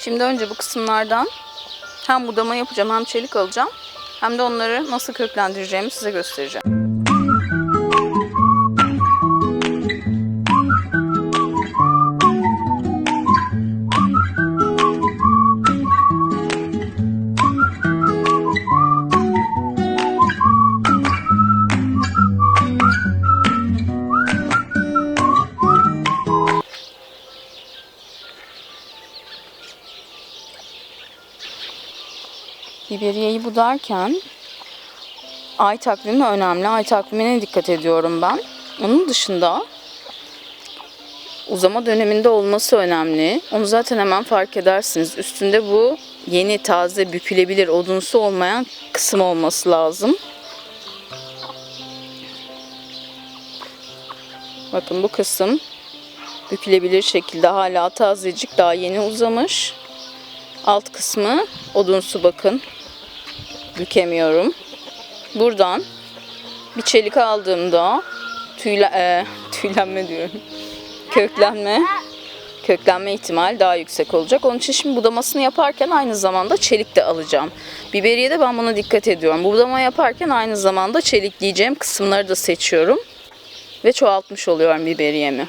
Şimdi önce bu kısımlardan hem budama yapacağım hem çelik alacağım. Hem de onları nasıl köklendireceğimi size göstereceğim. Biberiyeyi budarken ay takvimi önemli. Ay takvimine dikkat ediyorum ben. Onun dışında uzama döneminde olması önemli. Onu zaten hemen fark edersiniz. Üstünde bu yeni, taze, bükülebilir, odunsu olmayan kısım olması lazım. Bakın bu kısım bükülebilir şekilde hala tazecik, daha yeni uzamış. Alt kısmı odunsu bakın. Bükemiyorum. Buradan bir çelik aldığımda tüyle, e, tüylenme diyorum. Köklenme köklenme ihtimali daha yüksek olacak. Onun için şimdi budamasını yaparken aynı zamanda çelik de alacağım. Biberiyede ben buna dikkat ediyorum. Budama yaparken aynı zamanda çelikleyeceğim kısımları da seçiyorum. Ve çoğaltmış oluyorum biberiyemi.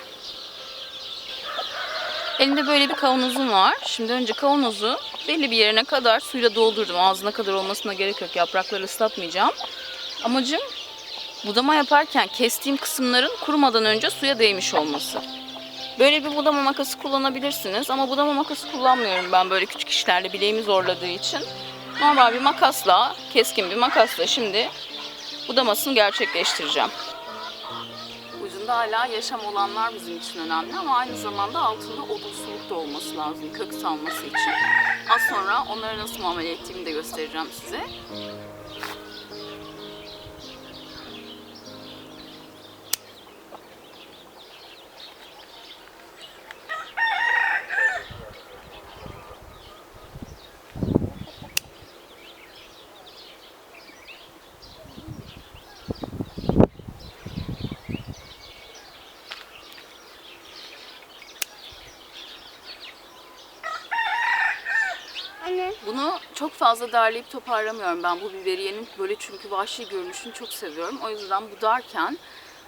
Elimde böyle bir kavanozum var. Şimdi önce kavanozu belli bir yerine kadar suyla doldurdum. Ağzına kadar olmasına gerek yok. Yaprakları ıslatmayacağım. Amacım budama yaparken kestiğim kısımların kurumadan önce suya değmiş olması. Böyle bir budama makası kullanabilirsiniz ama budama makası kullanmıyorum ben böyle küçük işlerle bileğimi zorladığı için. Normal bir makasla, keskin bir makasla şimdi budamasını gerçekleştireceğim. Ucunda hala yaşam olanlar bizim için önemli ama aynı zamanda altında odunsuluk da olması lazım kök salması için. Az sonra onları nasıl muamele ettiğimi de göstereceğim size. Anne. Bunu çok fazla derleyip toparlamıyorum ben bu biberiyenin böyle çünkü vahşi görünüşünü çok seviyorum. O yüzden budarken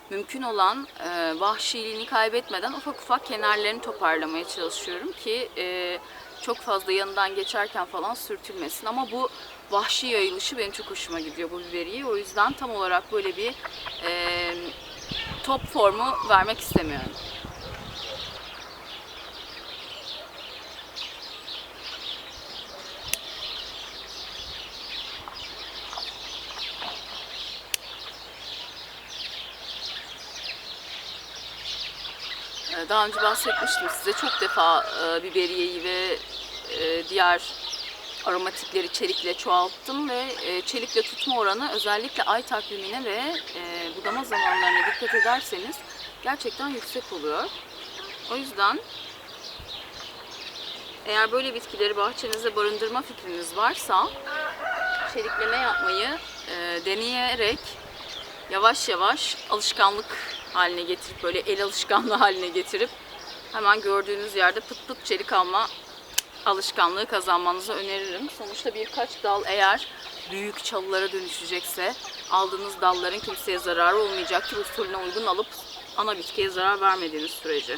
mümkün olan e, vahşiliğini kaybetmeden ufak ufak kenarlarını toparlamaya çalışıyorum ki e, çok fazla yanından geçerken falan sürtülmesin. Ama bu vahşi yayılışı benim çok hoşuma gidiyor bu biberiye. O yüzden tam olarak böyle bir e, top formu vermek istemiyorum. Daha önce bahsetmiştim size çok defa e, biberiyeyi ve e, diğer aromatikleri çelikle çoğalttım ve e, çelikle tutma oranı özellikle ay takvimine ve e, budama zamanlarına dikkat ederseniz gerçekten yüksek oluyor. O yüzden eğer böyle bitkileri bahçenizde barındırma fikriniz varsa çelikleme yapmayı e, deneyerek yavaş yavaş alışkanlık haline getirip böyle el alışkanlığı haline getirip hemen gördüğünüz yerde pıt pıt çelik alma alışkanlığı kazanmanızı öneririm. Sonuçta birkaç dal eğer büyük çalılara dönüşecekse aldığınız dalların kimseye zararı olmayacaktır. Usulüne uygun alıp ana bitkiye zarar vermediğiniz sürece.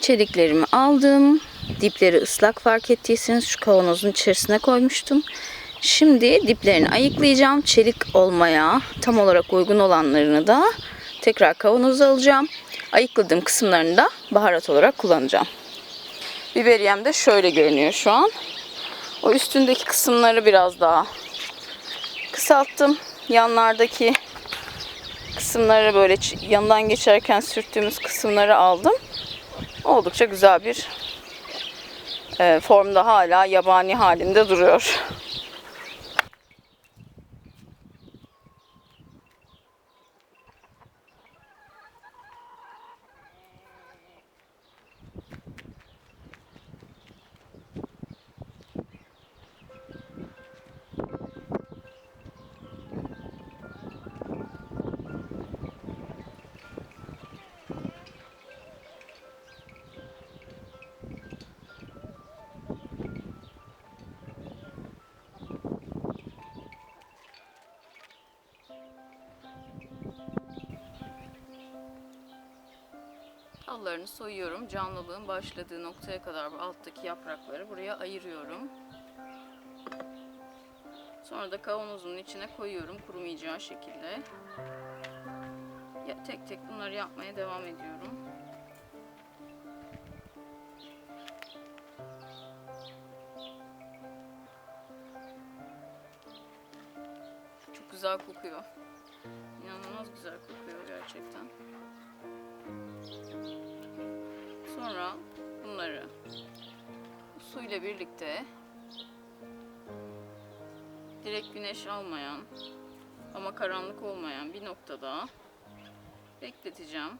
Çeliklerimi aldım. Dipleri ıslak fark ettiyseniz şu kavanozun içerisine koymuştum. Şimdi diplerini ayıklayacağım. Çelik olmaya tam olarak uygun olanlarını da tekrar kavanoza alacağım. Ayıkladığım kısımlarını da baharat olarak kullanacağım. Biberiyem de şöyle görünüyor şu an. O üstündeki kısımları biraz daha kısalttım. Yanlardaki kısımları böyle yanından geçerken sürttüğümüz kısımları aldım. Oldukça güzel bir e, formda hala yabani halinde duruyor. Dallarını soyuyorum. Canlılığın başladığı noktaya kadar bu alttaki yaprakları buraya ayırıyorum. Sonra da kavanozun içine koyuyorum kurumayacağı şekilde. Ya, tek tek bunları yapmaya devam ediyorum. Çok güzel kokuyor. İnanılmaz güzel kokuyor gerçekten. Sonra bunları suyla birlikte direkt güneş almayan ama karanlık olmayan bir noktada bekleteceğim.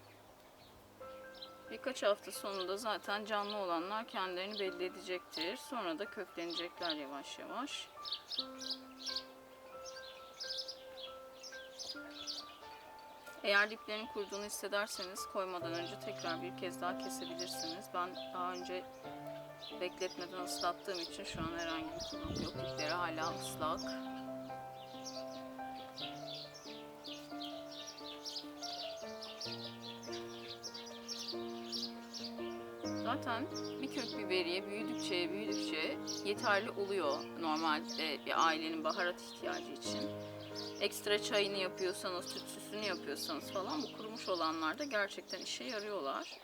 Birkaç hafta sonunda zaten canlı olanlar kendilerini belli edecektir. Sonra da köklenecekler yavaş yavaş. Eğer diplerin kuruduğunu hissederseniz koymadan önce tekrar bir kez daha kesebilirsiniz. Ben daha önce bekletmeden ıslattığım için şu an herhangi bir kuruluk yok. Dipleri hala ıslak. Zaten bir kök biberiye büyüdükçe büyüdükçe yeterli oluyor normalde bir ailenin baharat ihtiyacı için ekstra çayını yapıyorsanız, süt süsünü yapıyorsanız falan bu kurumuş olanlarda gerçekten işe yarıyorlar.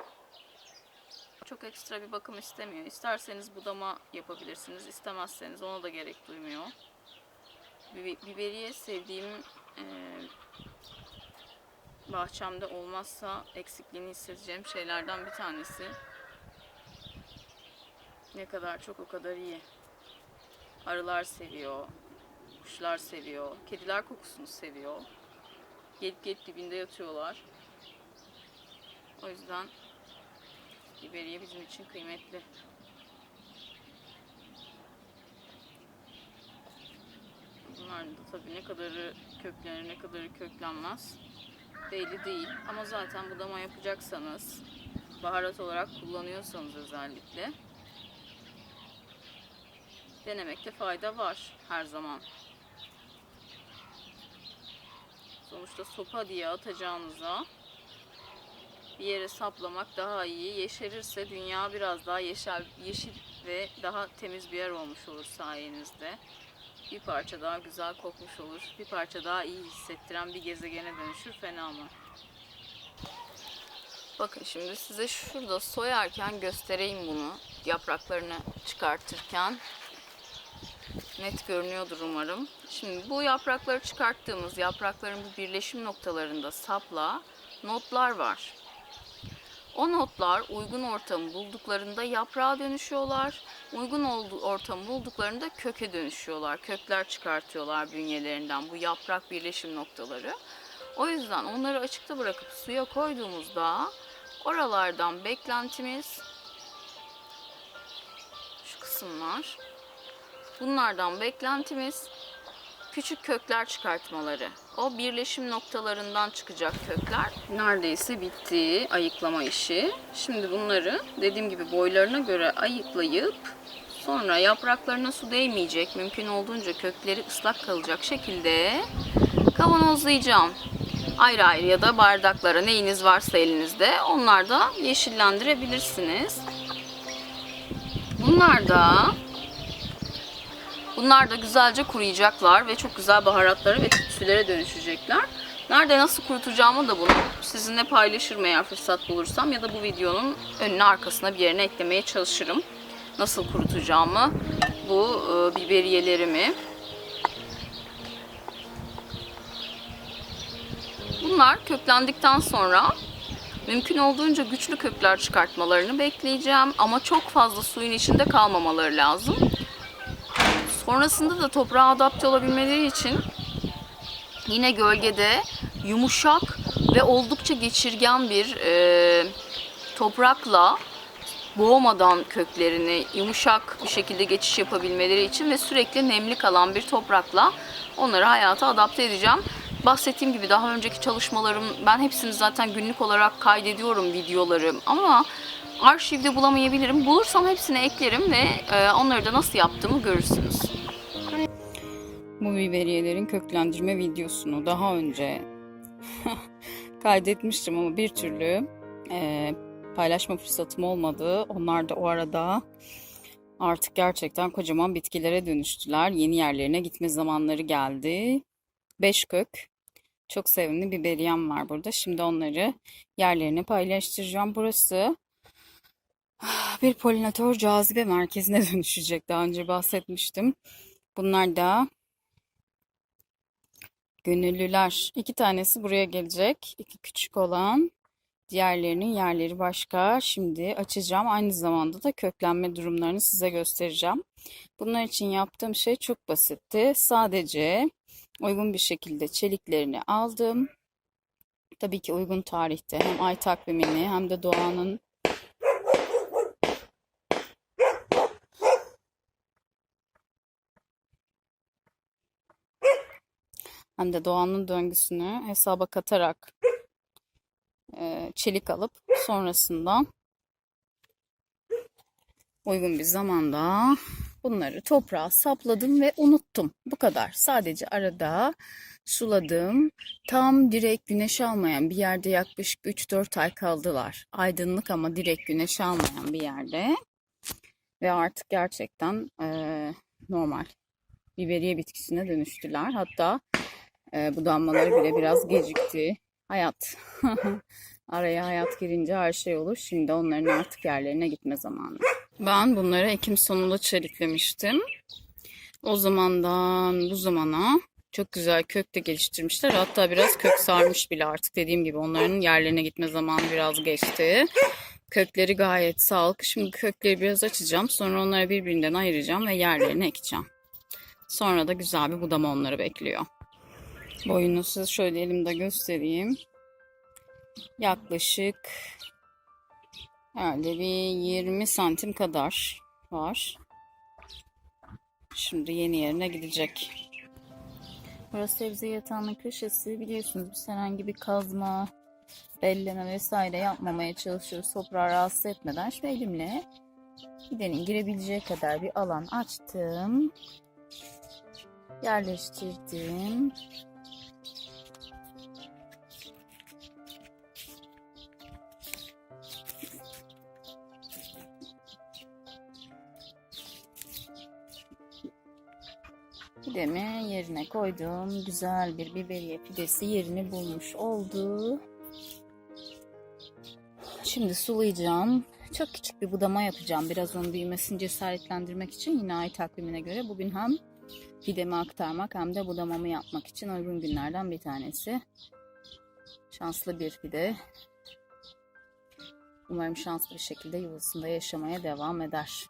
Çok ekstra bir bakım istemiyor. İsterseniz budama yapabilirsiniz, istemezseniz ona da gerek duymuyor. Bibe- Biberiye sevdiğim e, bahçemde olmazsa eksikliğini hissedeceğim şeylerden bir tanesi. Ne kadar çok o kadar iyi. Arılar seviyor, Kuşlar seviyor. Kediler kokusunu seviyor. Gelip gelip dibinde yatıyorlar. O yüzden biberiye bizim için kıymetli. Bunlar da tabii ne kadarı köklenir ne kadarı köklenmez belli değil. Ama zaten budama yapacaksanız baharat olarak kullanıyorsanız özellikle denemekte fayda var her zaman. Sonuçta sopa diye atacağınıza bir yere saplamak daha iyi. Yeşerirse dünya biraz daha yeşil, yeşil ve daha temiz bir yer olmuş olur sayenizde. Bir parça daha güzel kokmuş olur. Bir parça daha iyi hissettiren bir gezegene dönüşür. Fena mı? Bakın şimdi size şurada soyarken göstereyim bunu. Yapraklarını çıkartırken net görünüyordur umarım. Şimdi bu yaprakları çıkarttığımız yaprakların bu birleşim noktalarında sapla notlar var. O notlar uygun ortamı bulduklarında yaprağa dönüşüyorlar. Uygun ortamı bulduklarında köke dönüşüyorlar. Kökler çıkartıyorlar bünyelerinden bu yaprak birleşim noktaları. O yüzden onları açıkta bırakıp suya koyduğumuzda oralardan beklentimiz şu kısımlar Bunlardan beklentimiz küçük kökler çıkartmaları. O birleşim noktalarından çıkacak kökler neredeyse bitti ayıklama işi. Şimdi bunları dediğim gibi boylarına göre ayıklayıp sonra yapraklarına su değmeyecek, mümkün olduğunca kökleri ıslak kalacak şekilde kavanozlayacağım. Ayrı ayrı ya da bardaklara neyiniz varsa elinizde onlar da yeşillendirebilirsiniz. Bunlar da Bunlar da güzelce kuruyacaklar ve çok güzel baharatlara ve tütsülere dönüşecekler. Nerede nasıl kurutacağımı da bunu sizinle paylaşırım eğer fırsat bulursam ya da bu videonun önüne arkasına bir yerine eklemeye çalışırım. Nasıl kurutacağımı bu e, biberiyelerimi. Bunlar köklendikten sonra mümkün olduğunca güçlü kökler çıkartmalarını bekleyeceğim ama çok fazla suyun içinde kalmamaları lazım. Sonrasında da toprağa adapte olabilmeleri için yine gölgede yumuşak ve oldukça geçirgen bir e, toprakla boğmadan köklerini yumuşak bir şekilde geçiş yapabilmeleri için ve sürekli nemli kalan bir toprakla onları hayata adapte edeceğim. Bahsettiğim gibi daha önceki çalışmalarım ben hepsini zaten günlük olarak kaydediyorum videolarım ama arşivde bulamayabilirim. Bulursam hepsini eklerim ve e, onları da nasıl yaptığımı görürsünüz. Bu biberiyelerin köklendirme videosunu daha önce kaydetmiştim ama bir türlü e, paylaşma fırsatım olmadı. Onlar da o arada artık gerçekten kocaman bitkilere dönüştüler. Yeni yerlerine gitme zamanları geldi. Beş kök. Çok sevimli biberiyem var burada. Şimdi onları yerlerine paylaştıracağım. Burası bir polinatör cazibe merkezine dönüşecek. Daha önce bahsetmiştim. Bunlar da gönüllüler. İki tanesi buraya gelecek. İki küçük olan. Diğerlerinin yerleri başka. Şimdi açacağım. Aynı zamanda da köklenme durumlarını size göstereceğim. Bunlar için yaptığım şey çok basitti. Sadece uygun bir şekilde çeliklerini aldım. Tabii ki uygun tarihte hem ay takvimini hem de doğanın hem de doğanın döngüsünü hesaba katarak e, çelik alıp sonrasında uygun bir zamanda bunları toprağa sapladım ve unuttum. Bu kadar. Sadece arada suladım. Tam direkt güneş almayan bir yerde yaklaşık 3-4 ay kaldılar. Aydınlık ama direkt güneş almayan bir yerde. Ve artık gerçekten e, normal biberiye bitkisine dönüştüler. Hatta e, budanmaları bile biraz gecikti. Hayat. Araya hayat girince her şey olur. Şimdi onların artık yerlerine gitme zamanı. Ben bunları Ekim sonunda çeliklemiştim. O zamandan bu zamana çok güzel kök de geliştirmişler. Hatta biraz kök sarmış bile artık dediğim gibi onların yerlerine gitme zamanı biraz geçti. Kökleri gayet sağlıklı. Şimdi kökleri biraz açacağım. Sonra onları birbirinden ayıracağım ve yerlerine ekeceğim. Sonra da güzel bir budama onları bekliyor. Boyunu size şöyle elimde göstereyim. Yaklaşık herhalde bir 20 santim kadar var. Şimdi yeni yerine gidecek. Burası sebze yatağının köşesi. Biliyorsunuz biz herhangi bir kazma, belleme vesaire yapmamaya çalışıyoruz. Toprağı rahatsız etmeden. Şu elimle gidenin girebileceği kadar bir alan açtım. Yerleştirdim. Pidemi yerine koydum. Güzel bir biberiye pidesi yerini bulmuş oldu. Şimdi sulayacağım. Çok küçük bir budama yapacağım. Biraz onun büyümesini cesaretlendirmek için yine ay takvimine göre bugün hem pidemi aktarmak hem de budamamı yapmak için uygun günlerden bir tanesi. Şanslı bir pide. Umarım şanslı bir şekilde yuvasında yaşamaya devam eder.